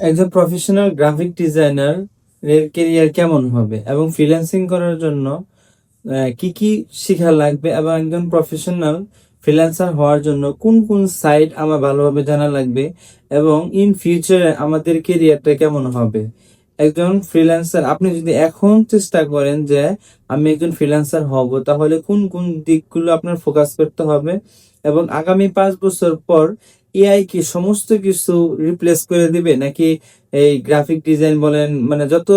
একজন professional graphic designer এর career কেমন হবে? এবং ফ্রিল্যান্সিং করার জন্য কি কি শেখা লাগবে? এবং একজন প্রফেশনাল ফ্রিল্যান্সার হওয়ার জন্য কোন কোন সাইট আমার ভালোভাবে জানা লাগবে? এবং ইন ফিউচারে আমাদের কেরিয়ারটা কেমন হবে? একজন ফ্রিল্যান্সার আপনি যদি এখন চেষ্টা করেন যে আমি একজন ফ্রিল্যান্সার হব, তাহলে কোন কোন দিকগুলো আপনার ফোকাস করতে হবে? এবং আগামী পাঁচ বছর পর এআই কি সমস্ত কিছু রিপ্লেস করে দিবে? নাকি এই গ্রাফিক ডিজাইন বলেন মানে যত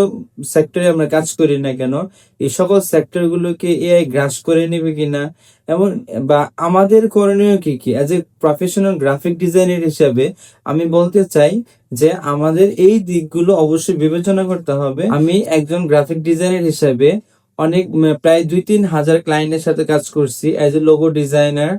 সেক্টরে আমরা কাজ করি না কেন, এই সকল সেক্টর গুলোকে এআই গ্রাস করে নেবে কিনা? এমন, বা আমাদের করণীয় কি কি? As a professional graphic designer হিসাবে আমি বলতে চাই যে আমাদের এই দিকগুলো অবশ্যই বিবেচনা করতে হবে। আমি একজন গ্রাফিক ডিজাইনার হিসেবে অনেক প্রায় দুই তিন হাজার ক্লায়েন্টের সাথে কাজ করছি অ্যাজ এ লোগো ডিজাইনার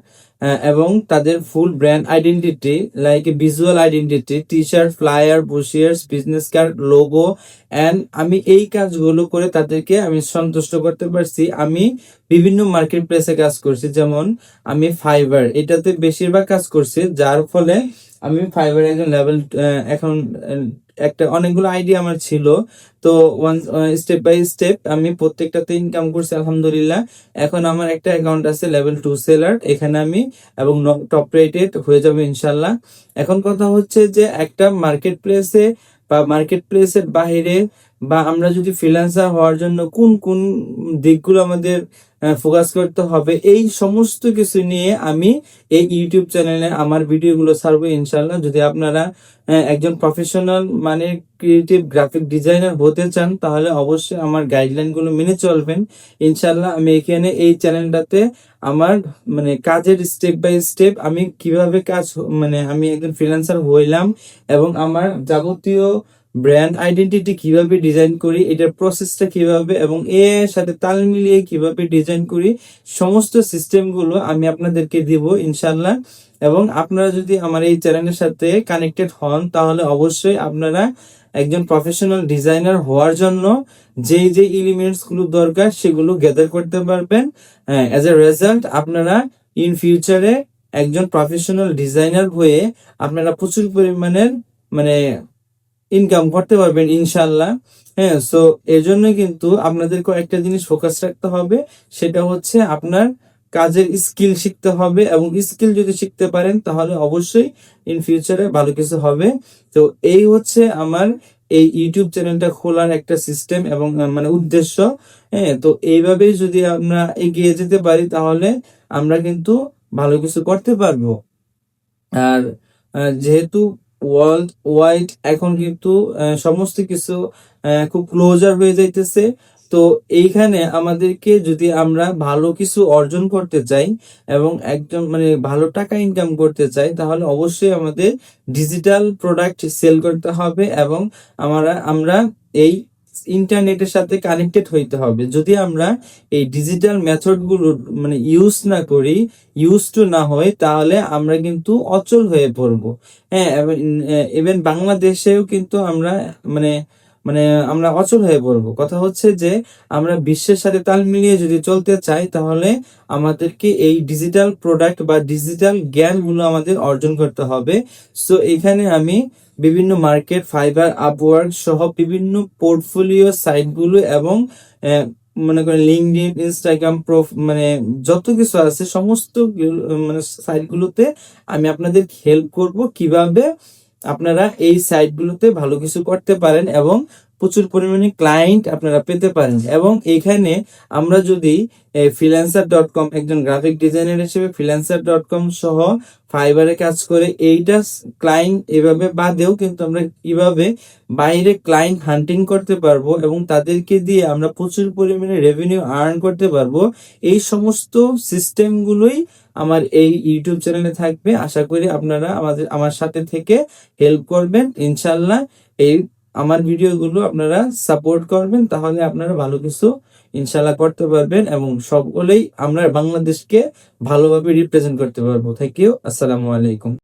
এবং তাদের full brand identity like visual identity T shirt flyer brochures business card logo and আমি এই কাজগুলো করে তাদেরকে আমি সন্তুষ্ট করতে পারছি। আমি বিভিন্ন মার্কেট প্লেসে কাজ করছি, যেমন আমি ফাইবার এটাতে বেশিরভাগ কাজ করছি, যার ফলে আমি ফাইবার একজন লেভেল এখন একটা অনেকগুলো আইডিয়া আমার ছিল। তো ওয়ান স্টেপ বাই স্টেপ আমি প্রত্যেকটাতে ইনকাম করছি, আলহামদুলিল্লাহ। এখন আমার একটা অ্যাকাউন্ট আছে লেভেল টু সেলার এখানে আমি এবং টপ রেটেড হয়ে যাবে ইনশাল্লাহ। এখন কথা হচ্ছে যে একটা মার্কেট প্লেসে বা মার্কেট প্লেসের বাইরে বা আমরা যদি ফ্রিল্যান্সার হওয়ার জন্য কোন কোন দিকগুলো আমাদের ফোকাস করতে হবে। এই সমস্ত কিছু নিয়ে আমি এই ইউটিউব চ্যানেলে আমার ভিডিওগুলো ছাড়বো ইনশাল্লাহ যদি আপনারা একজন প্রফেশনাল মানে ক্রিয়েটিভ গ্রাফিক ডিজাইনার হতে চান, তাহলে অবশ্যই আমার গাইডলাইনগুলো মেনে চলবেন। ইনশাল্লাহ আমি এখানে এই চ্যানেলটাতে আমার মানে কাজের স্টেপ বাই স্টেপ আমি কীভাবে কাজ মানে আমি একজন ফ্রিল্যান্সার হইলাম এবং আমার যাবতীয় ব্র্যান্ড আইডেন্টিটি কীভাবে ডিজাইন করি, এটার প্রসেসটা কীভাবে এবং এর সাথে তাল মিলিয়ে কীভাবে ডিজাইন করি, সমস্ত সিস্টেমগুলো আমি আপনাদেরকে দিব ইনশাল্লাহ এবং আপনারা যদি আমার এই চ্যানেলের সাথে কানেক্টেড হন, তাহলে অবশ্যই আপনারা একজন প্রফেশনাল ডিজাইনার হওয়ার জন্য যে এলিমেন্টসগুলো দরকার, সেগুলো গ্যাদার করতে পারবেন। অ্যাজ এ রেজাল্ট আপনারা ইন ফিউচারে একজন প্রফেশনাল ডিজাইনার হয়ে আপনারা প্রচুর পরিমাণের মানে ইনকাম করতে পারবেন ইনশাল্লাহ হ্যাঁ সো এর জন্য কিন্তু আপনাদের কয়েকটা জিনিস ফোকাস রাখতে হবে। সেটা হচ্ছে আপনার কাজের স্কিল শিখতে হবে এবং স্কিল যদি শিখতে পারেন, তাহলে অবশ্যই ইন ফিউচারে ভালো কিছু হবে। তো এই হচ্ছে আমার এই ইউটিউব চ্যানেলটা খোলার একটা সিস্টেম এবং মানে উদ্দেশ্য। হ্যাঁ তো এইভাবেই যদি আমরা এগিয়ে যেতে পারি, তাহলে আমরা কিন্তু ভালো কিছু করতে পারব। আর যেহেতু ওয়ার্ল্ড ওয়াইড এখন কিন্তু সমস্ত কিছু খুব ক্লোজার হয়ে যাইতেছে। তো এইখানে আমাদেরকে যদি আমরা ভালো কিছু অর্জন করতে চাই এবং একদম মানে ভালো টাকা ইনকাম করতে চাই, তাহলে অবশ্যই আমাদের ডিজিটাল প্রোডাক্ট সেল করতে হবে এবং আমরা আমরা এই ইন্টারনেটের সাথে কানেক্টেড হইতে হবে। যদি আমরা এই ডিজিটাল মেথডগুলো মানে ইউজ না করি ইউজ টু না হয়, তাহলে আমরা কিন্তু অচল হয়ে পড়ব। হ্যাঁ ইভেন বাংলাদেশেও কিন্তু আমরা মানে মানে আমরা অচল হয়ে পড়ব। কথা হচ্ছে যে, আমরা বিশ্বের সাথে তাল মিলিয়ে যদি চলতে চাই, তাহলে আমাদেরকে এই ডিজিটাল প্রোডাক্ট বা ডিজিটাল জ্ঞানগুলো আমাদের অর্জন করতে হবে। সো এখানে আমি বিভিন্ন মার্কেট ফাইবার আপওয়ার্ক সহ বিভিন্ন পোর্টফোলিও সাইটগুলো এবং মনে করেন লিঙ্কডইন ইনস্টাগ্রাম প্রোফ মানে যত কিছু আছে, সমস্ত মানে সাইটগুলোতে আমি আপনাদের হেল্প করব কীভাবে আপনারা এই সাইটগুলোতে ভালো কিছু করতে পারেন এবং প্রচুর পরিমাণে ক্লায়েন্ট আপনারা পেতে পারেন। এবং এখানে আমরা যদি ফ্রিল্যান্সার ডট কম একজন গ্রাফিক ডিজাইনার হিসেবে ফ্রিল্যান্সার ডট কম সহ ফাইবারে কাজ করে, এইটা ক্লায়েন্ট এভাবে বাদেও কিন্তু আমরা কীভাবে বাইরে ক্লায়েন্ট হান্টিং করতে পারব এবং তাদেরকে দিয়ে আমরা প্রচুর পরিমাণে রেভিনিউ আর্ন করতে পারব। এই সমস্ত সিস্টেমগুলোই আমার এই ইউটিউব চ্যানেলে থাকবে। আশা করি আপনারা আমাদের, আমার সাথে থেকে হেল্প করবেন। ইনশাল্লাহ এই আমার ভিডিওগুলো আপনারা সাপোর্ট করবেন, তাহলে আপনারা ভালো কিছু ইনশাল্লাহ করতে পারবেন এবং সকলেই আমরা বাংলাদেশকে ভালোভাবে রিপ্রেজেন্ট করতে পারব। থ্যাংক ইউ আসসালামু আলাইকুম।